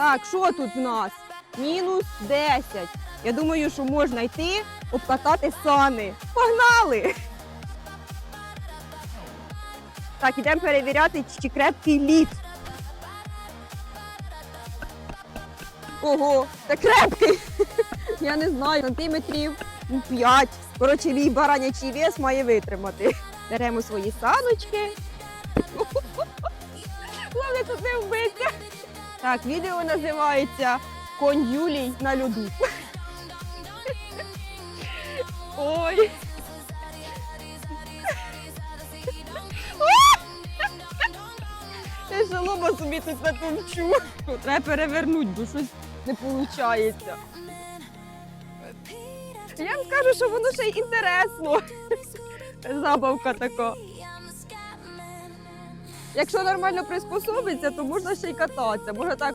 Так, що тут в нас? Мінус 10. Я думаю, що можна йти обкатати сани. Погнали! Так, ідемо перевіряти, чи крепкий лід. Ого, та крепкий. Я не знаю, сантиметрів 5. Коротше, мій баранячий вес має витримати. Беремо свої саночки. Головне тут не вбиться. Так, відео називається Конь Юлій на льоду. Ой. Я шалома собі тут натовчу. Треба перевернути, бо щось не виходить. Я вам скажу, що воно ще й інтересно. Забавка така. Якщо нормально приспособиться, то можна ще й кататися. Може так